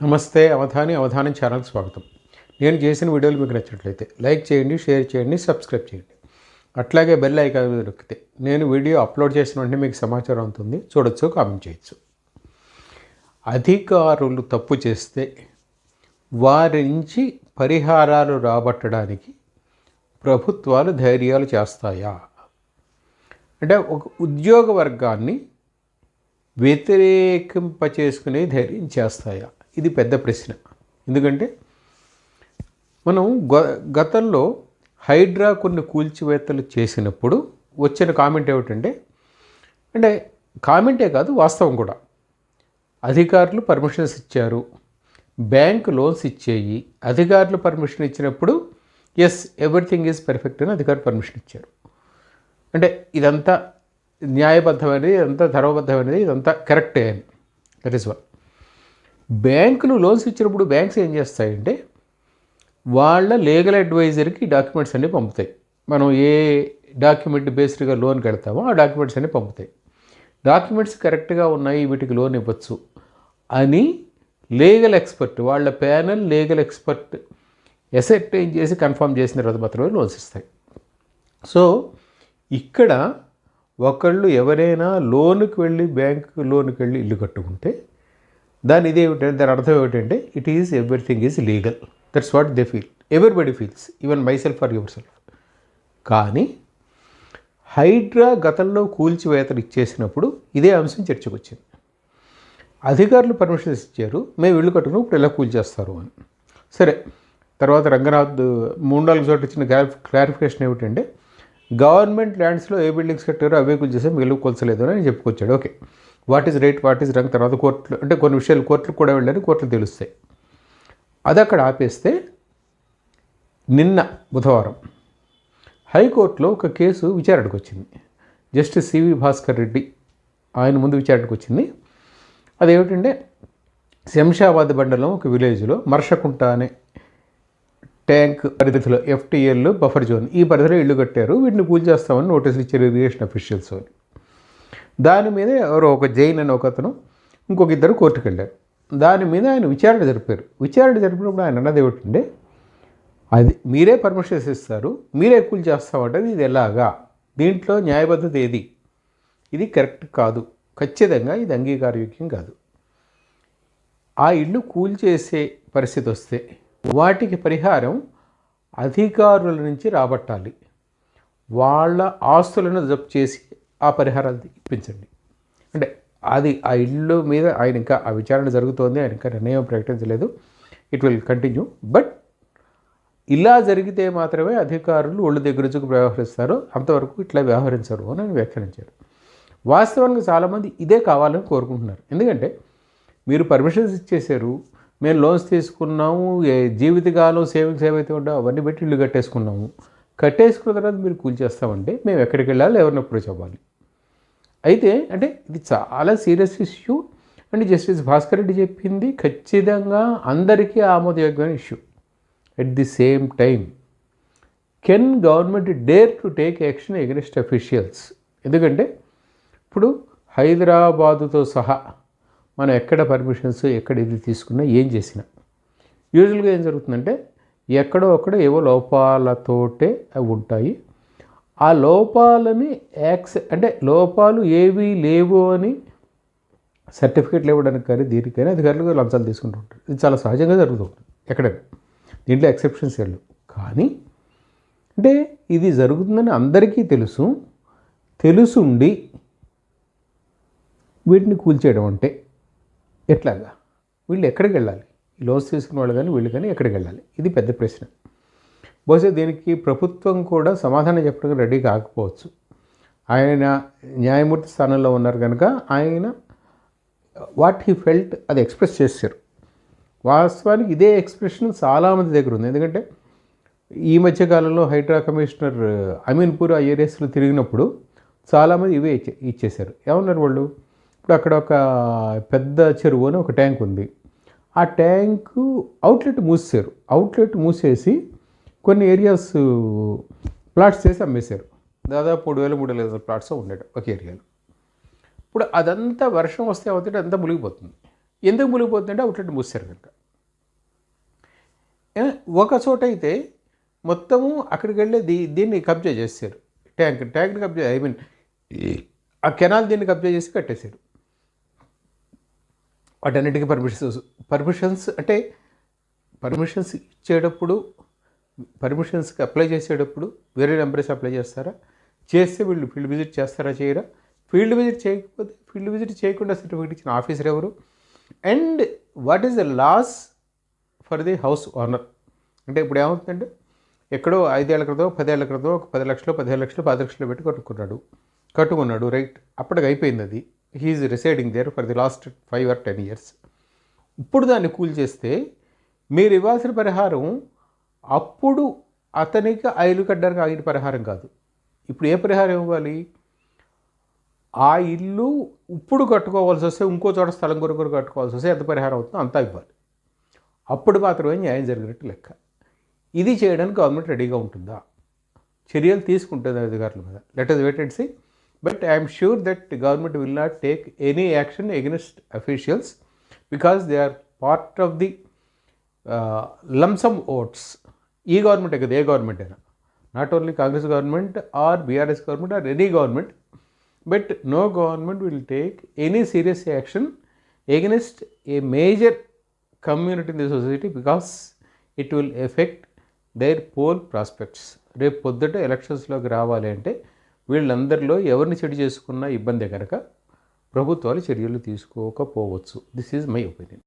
నమస్తే అవధాని అవధానం ఛానల్కి స్వాగతం. నేను చేసిన వీడియోలు మీకు నచ్చినట్లయితే లైక్ చేయండి షేర్ చేయండి సబ్స్క్రైబ్ చేయండి. అట్లాగే బెల్ ఐకాన్ మీద నొక్కితే నేను వీడియో అప్లోడ్ చేసిన వెంటనే మీకు సమాచారం అవుతుంది. చూడొచ్చు కామెంట్ చేయొచ్చు. అధికారులు తప్పు చేస్తే వారి నుంచి పరిహారాలు రాబట్టడానికి ప్రభుత్వాలు ధైర్యాలు చేస్తాయా? అంటే ఒక ఉద్యోగ వర్గాన్ని వ్యతిరేకింపచేసుకునే ధైర్యం చేస్తాయా? ఇది పెద్ద ప్రశ్న. ఎందుకంటే మనం గ- గతంలో హైడ్రా కొన్ని కూల్చివేతలు చేసినప్పుడు వచ్చిన కామెంట్ ఏమిటంటే అంటే కామెంటే కాదు వాస్తవం కూడా. అధికారులు పర్మిషన్స్ ఇచ్చారు. బ్యాంక్ లోన్స్ ఇచ్చేయి. అధికారులు పర్మిషన్ ఇచ్చినప్పుడు ఎస్ ఎవ్రీథింగ్ ఈజ్ పర్ఫెక్ట్ అని అధికారులు పర్మిషన్ ఇచ్చారు. అంటే ఇదంతా న్యాయబద్ధమైనది ఇదంతా ధర్మబద్ధమైనది ఇదంతా కరెక్టే అని. దట్ ఈస్ వన్ బ్యాంకులు లోన్స్ ఇచ్చినప్పుడు బ్యాంక్స్ ఏం చేస్తాయంటే వాళ్ళ లీగల్ అడ్వైజర్కి డాక్యుమెంట్స్ అన్నీ పంపుతాయి. మనం ఏ డాక్యుమెంట్ బేస్డ్గా లోన్ కడతామో ఆ డాక్యుమెంట్స్ అన్నీ పంపుతాయి. డాక్యుమెంట్స్ కరెక్ట్గా ఉన్నాయి వీటికి లోన్ ఇవ్వచ్చు అని లీగల్ ఎక్స్పర్ట్ వాళ్ళ ప్యానల్ లీగల్ ఎక్స్పర్ట్ ఎసెప్టైన్ చేసి కన్ఫర్మ్ చేసిన తర్వాత మాత్రమే లోన్స్ ఇస్తాయి. సో ఇక్కడ ఒకళ్ళు ఎవరైనా లోనుకి వెళ్ళి బ్యాంకు లోనుకి వెళ్ళి ఇల్లు కట్టుకుంటే దాని ఇదేమిటంటే దాని అర్థం ఏమిటంటే it is everything is legal that's what they feel everybody feels even myself or yourself కానీ హైడ్రా గతంలో కూల్చివేతలు ఇచ్చేసినప్పుడు ఇదే అంశం చర్చకు వచ్చింది. అధికారులు పర్మిషన్స్ ఇచ్చారు మేము ఇల్లు కట్టుకుని ఇప్పుడు ఎలా కూల్చేస్తారు? అని. సరే తర్వాత రంగనాథ్ మూడు నాలుగు చోట్ల ఇచ్చిన క్లారిఫికేషన్ ఏమిటంటే గవర్నమెంట్ ల్యాండ్స్లో ఏ బిల్డింగ్స్ కట్టారో అవే కూల్చేసే మిగిలిన కూల్చలేదు అని చెప్పుకొచ్చాడు. Okay. What is right what is wrong తర్వాత కోర్టులు అంటే కొన్ని విషయాలు కోర్టులకు కూడా వెళ్ళని కోర్టులు తెలుస్తాయి. అది అక్కడ ఆపేస్తే నిన్న బుధవారం హైకోర్టులో ఒక కేసు విచారణకు వచ్చింది. జస్టిస్ సివి భాస్కర్ రెడ్డి ఆయన ముందు విచారణకు వచ్చింది. అదేమిటంటే శంషాబాద్ మండలం ఒక విలేజ్లో మర్షకుంట అనే ట్యాంక్ పరిధిలో ఎఫ్టీఎల్ బఫర్ జోన్ ఈ పరిధిలో ఇల్లు కట్టారు. వీటిని కూల్చేస్తామని నోటీసులు ఇచ్చారు ఇరిగేషన్ అఫీషియల్స్ అని. దాని మీద ఎవరో ఒక జైన్ అని ఒక అతను ఇంకొక ఇద్దరు కోర్టుకు వెళ్ళారు. దాని మీద ఆయన విచారణ జరిపారు. విచారణ జరిపినప్పుడు ఆయన అన్నది ఏమిటంటే అది మీరే పర్మిషన్స్ ఇస్తారు మీరే కూల్ చేస్తామంటే ఇది ఎలాగా? దీంట్లో న్యాయబద్ధత ఏది? ఇది కరెక్ట్ కాదు. ఖచ్చితంగా ఇది అంగీకారయోగ్యం కాదు. ఆ ఇల్లు కూల్చేసే పరిస్థితి వస్తే వాటికి పరిహారం అధికారుల నుంచి రాబట్టాలి. వాళ్ళ ఆస్తులను జప్తు చేసి ఆ పరిహారాలు ఇప్పించండి. అంటే అది ఆ ఇల్లు మీద ఆయన ఇంకా ఆ విచారణ జరుగుతోంది ఆయన ఇంకా నిర్ణయం ప్రకటించలేదు. ఇట్ విల్ కంటిన్యూ బట్ ఇలా జరిగితే మాత్రమే అధికారులు ఒళ్ళు దగ్గరుచుకు వ్యవహరిస్తారు. అంతవరకు ఇట్లా వ్యవహరించరు అని ఆయన వ్యాఖ్యానించారు. వాస్తవానికి చాలామంది ఇదే కావాలని కోరుకుంటున్నారు. ఎందుకంటే మీరు పర్మిషన్స్ ఇచ్చేశారు మేము లోన్స్ తీసుకున్నాము ఏ జీవితకాలం సేవింగ్స్ ఏవైతే ఉండో అవన్నీ పెట్టి ఇల్లు కట్టేసుకున్నాము. కట్టేసుకున్న తర్వాత మీరు కూల్చేస్తామంటే మేము ఎక్కడికి వెళ్ళాలి ఎవరిని అప్రోచ్ అవ్వాలి అయితే అంటే ఇది చాలా serious issue. And justice Bhaskar Reddy చెప్పింది ఖచ్చితంగా అందరికీ ఆమోదయోగ్యమైన issue. At the same time can government dare to take action against officials ఎందుకంటే ఇప్పుడు హైదరాబాదుతో సహా మనం ఎక్కడ పర్మిషన్స్ ఎక్కడ ఇది తీసుకున్నా ఏం చేసినా. యూజువల్గా ఏం జరుగుతుందంటే ఎక్కడో అక్కడ ఏవో లోపాలతోటే అవి ఉంటాయి. ఆ లోపాలని యాక్సె అంటే లోపాలు ఏవి లేవు అని సర్టిఫికేట్లు ఇవ్వడానికి కానీ దీనికైనా అధికారులు లంచాలు తీసుకుంటూ ఉంటారు. ఇది చాలా సహజంగా జరుగుతూ ఉంటుంది. ఎక్కడైనా. దీంట్లో ఎక్సెప్షన్స్ వెళ్ళు కానీ అంటే ఇది జరుగుతుందని అందరికీ తెలుసు. తెలుసుండి వీటిని కూల్చేయడం అంటే ఎట్లాగా? వీళ్ళు ఎక్కడికి వెళ్ళాలి? లోన్స్ తీసుకున్న వాళ్ళు కానీ వీళ్ళు కానీ ఎక్కడికి వెళ్ళాలి? ఇది పెద్ద ప్రశ్న. బహుశా దీనికి ప్రభుత్వం కూడా సమాధానం చెప్పడానికి రెడీ కాకపోవచ్చు. ఆయన న్యాయమూర్తి స్థానంలో ఉన్నారు కనుక ఆయన వాట్ హీ ఫెల్ట్ అది ఎక్స్ప్రెస్ చేశారు. వాస్తవానికి ఇదే ఎక్స్ప్రెషన్ చాలామంది దగ్గర ఉంది. ఎందుకంటే ఈ మధ్యకాలంలో హైడ్రా కమిషనర్ అమీన్పూర్ ఆ ఏరియాస్లో తిరిగినప్పుడు చాలామంది ఇవే ఇచ్చేశారు. ఏమన్నారు వాళ్ళు? ఇప్పుడు అక్కడ ఒక పెద్ద చెరువు అని ఒక ట్యాంక్ ఉంది. ఆ ట్యాంకు అవుట్లెట్ మూసేశారు. అవుట్లెట్ మూసేసి కొన్ని ఏరియాస్ ప్లాట్స్ uh, చేసి అమ్మేశారు. దాదాపు మూడు వేల మూడు వేల ప్లాట్స్ ఉండేట ఒక ఏరియాలో ఇప్పుడు అదంతా వర్షం వస్తే అవుతుంటే అంతా మునిగిపోతుంది. ఎందుకు మునిగిపోతుందంటే అవుట్లెట్ మూసారు కనుక. ఒక చోట అయితే మొత్తము అక్కడికి వెళ్ళే దీ దీన్ని కబ్జా చేశారు ట్యాంక్ ట్యాంక్ని కబ్జా ఐ మీన్ ఆ కెనాల్ దీన్ని కబ్జా చేసి కట్టేశారు. వాటన్నిటికీ పర్మిషన్స్ పర్మిషన్స్ అంటే పర్మిషన్స్ ఇచ్చేటప్పుడు పర్మిషన్స్కి అప్లై చేసేటప్పుడు వేరే నెంబర్స్ అప్లై చేస్తారా? చేస్తే వీళ్ళు ఫీల్డ్ విజిట్ చేస్తారా చేయరా? ఫీల్డ్ విజిట్ చేయకపోతే ఫీల్డ్ విజిట్ చేయకుండా సర్టిఫికేట్ ఇచ్చిన ఆఫీసర్ ఎవరు? And what is the loss for the house owner అంటే ఇప్పుడు ఏమవుతుందంటే ఎక్కడో ఐదేళ్ళ క్రితం పదేళ్ళ క్రితం ఒక పది లక్షలు పదిహేను లక్షలు పది లక్షలు పెట్టి కట్టుకున్నాడు. కట్టుకున్నాడు రైట్ అప్పటికి అయిపోయింది అది. He is residing there for the last five or ten years ఇప్పుడు దాన్ని కూల్ చేస్తే మీరు ఇవ్వాల్సిన పరిహారం అప్పుడు అతనికి ఆ ఇల్లు కట్టడానికి ఆగిన పరిహారం కాదు. ఇప్పుడు ఏ పరిహారం ఇవ్వాలి? ఆ ఇల్లు ఇప్పుడు కట్టుకోవాల్సి వస్తే ఇంకో చోట స్థలం కొరకు కట్టుకోవాల్సి వస్తే ఎంత పరిహారం అవుతుందో అంతా ఇవ్వాలి. అప్పుడు మాత్రమే న్యాయం జరిగినట్టు లెక్క. ఇది చేయడానికి గవర్నమెంట్ రెడీగా ఉంటుందా? చర్యలు తీసుకుంటుంది అధికారుల మీద let us wait and see but I'm sure that government will not take any action against officials because they are part of the lump sum votes ఈ గవర్నమెంటే కదా ఏ గవర్నమెంట్ అయినా. Not only Congress government or BRS government or any government but no government will take any serious action against a major community in the society because it will affect their poll prospects రేపు పొద్దుట ఎలక్షన్స్లోకి రావాలి అంటే వీళ్ళందరిలో ఎవరిని చెడు చేసుకున్నా ఇబ్బందే కనుక ప్రభుత్వాలు చర్యలు తీసుకోకపోవచ్చు. This is my opinion